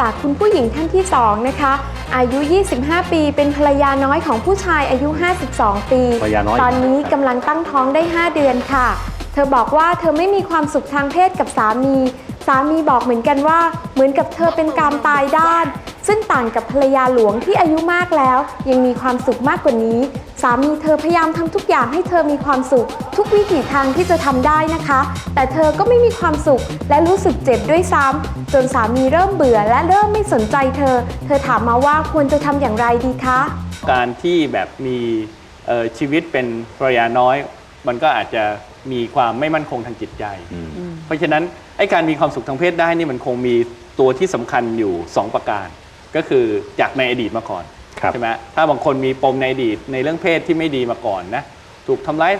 จากคุณผู้หญิงท่านที่ 2 นะคะ อายุ 25 ปี เป็นภรรยาน้อยของผู้ชายอายุ 52 ปี ภรรยาน้อย ตอนนี้กำลังตั้งท้องได้ 5 เดือนค่ะเธอบอกว่าเธอไม่มีความสุขทางเพศกับสามี สามีบอกเหมือนกันว่า เหมือนกับเธอเป็นกามตายด้าน ซึ่งต่างกับภรรยาหลวงที่อายุมากแล้ว ยังมีความสุขมากกว่านี้ สามีเธอพยายามทำทุกอย่างให้เธอมีความสุข ทุกวิถีทางที่จะทำได้นะคะ แต่เธอก็ไม่มีความสุขและรู้สึกเจ็บด้วยซ้ำจนสามีเริ่มเบื่อและเริ่มไม่สนใจเธอ เธอถามมาว่าควรจะทำอย่างไรดีคะ การที่แบบมีชีวิตเป็นภรรยาน้อย มันก็อาจจะ มีความไม่มั่นคงทางจิตใจ เพราะฉะนั้นไอ้การมีความสุขทางเพศได้นี่มันคงมีตัวที่สำคัญอยู่ 2 ประการ ก็คือจากในอดีตมาก่อนครับใช่ไหมถ้าบางคนมีปมในอดีตในเรื่องเพศที่ไม่ดีมาก่อนนะถูกทำร้าย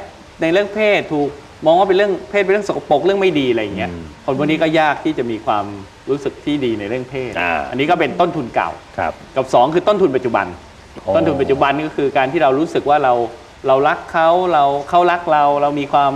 ในเรื่องเพศถูกมองว่าเป็นเรื่องเพศเป็นเรื่องสกปรกเรื่องไม่ดีอะไรอย่างเงี้ยอืมคนพวกนี้ก็ยากที่จะมีความรู้สึกที่ดีในเรื่องเพศอ่าอันนี้ก็เป็นต้นทุนเก่าครับกับสองคือต้นทุนปัจจุบันโอ้ต้นทุนปัจจุบันก็คือการที่เรารู้สึกว่าเรา เรารักเขาเราเขารักเราเรามีความ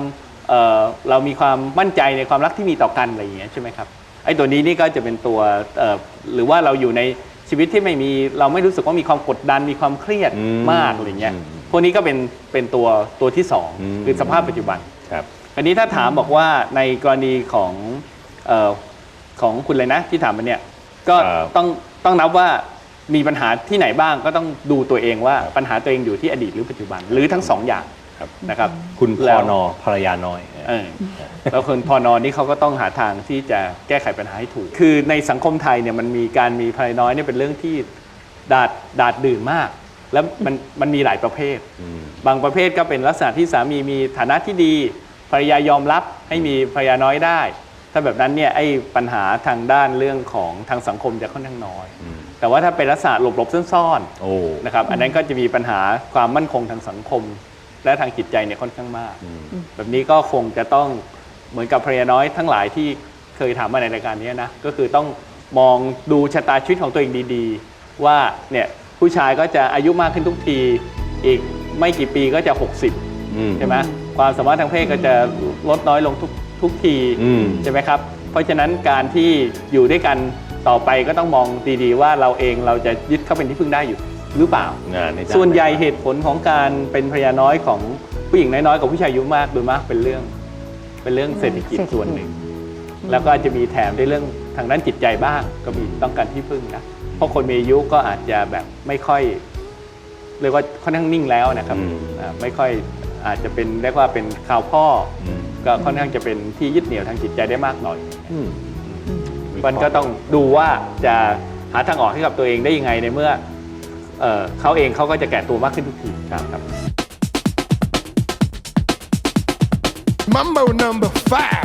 เอ่อเรามีความมั่นใจในความรักที่มีต่อกันอะไรอย่างเงี้ยใช่ไหมครับไอ้ตัวนี้นี่ก็จะเป็นตัวเอ่อหรือว่าเราอยู่ในชีวิตที่ไม่มีเราไม่รู้สึกว่ามีความกดดันมีความเครียดอืมมากอะไรเงี้ยอืมพวกนี้ก็เป็นเป็นตัวตัวที่สองอืมคือสภาพปัจจุบันครับอันนี้ถ้าถามบอกว่าในกรณีของเออของคุณเลยนะที่ถามมาเนี่ยก็ครับต้องต้องนับว่า มีปัญหาที่ไหนบ้างก็ต้องดูตัวเองว่าครับปัญหาตัวเองอยู่ที่อดีตหรือปัจจุบันหรือทั้งสองอย่างครับนะครับ คุณพแล้วอนอภรรยาน้อยเออแล้วคนพอนอนนี่เขาก็ต้องหาทางที่จะแก้ไขปัญหาให้ถูก คือในสังคมไทยเนี่ยมันมีการมีภรรยาน้อยเนี่ยเป็นเรื่องที่ดาดดาดดื่นมาก แล้วมันมันมีหลายประเภทอืมบางประเภทก็เป็นลักษณะที่สามีมีฐานะที่ดีภรรยายอมรับให้มีภรรยาน้อยได้ ถ้าแบบนั้นเนี่ยไอ้ปัญหาทางด้านเรื่องของทางสังคมจะค่อนข้างน้อยอืมแต่ว่าถ้าเป็นลักษณะหลบๆซ่อนโอ้ๆนะครับอันนั้นก็จะมีปัญหาความมั่นคงทางสังคม และทางจิตใจเนี่ยค่อนข้างมากอืมแบบนี้ก็คงจะต้องเหมือนกับภรรยาน้อยทั้งหลายที่เคยถามมาในรายการนี้นะก็คือต้องมองดูชะตาชีวิตของตัวเองดีๆ ว่าเนี่ยผู้ชายก็จะอายุมากขึ้นทุกทีอีกไม่กี่ปีก็จะ 60อืมใช่ไหมความสามารถทางเพศก็จะลดน้อยลงทุก ทุกทีอืมใช่ไหมครับ เพราะฉะนั้นการที่อยู่ด้วยกันต่อไปก็ต้องมองดีๆ ว่าเราเองเราจะยึดเขาเป็นที่พึ่งได้อยู่หรือเปล่างานในด้าส่วนใหญ่ไเหตุผลของการเป็นภรรยาน้อยของผู้หญิงน้อยๆกับผู้ชายอายุมากโดยมากเป็นเรื่อง เป็นเรื่องเศรษฐกิจเศรษฐกิจส่วนหนึ่ง แล้วก็จะมีแถมด้วยเรื่องทางด้านจิตใจบ้าง ก็มีต้องการที่พึ่งนะเพราะคนมีอายุก็อาจจะแบบไม่ค่อยเรียกว่าค่อนข้างนิ่งแล้วนะครับอืมอ่าไม่ค่อยอาจจะเป็นเรียกว่าเป็นข่าวพ่อออืม ก็ค่อนข้างจะเป็นที่ยึดเหนี่ยวทางจิตใจได้มากหน่อย อืมมันก็ต้องดูว่าจะหาทางออกให้กับตัวเองได้ยังไงในเมื่อเอ่อเขาเองเขาก็จะแก่ตัวมากขึ้นทุกทีครับ Mambo number five.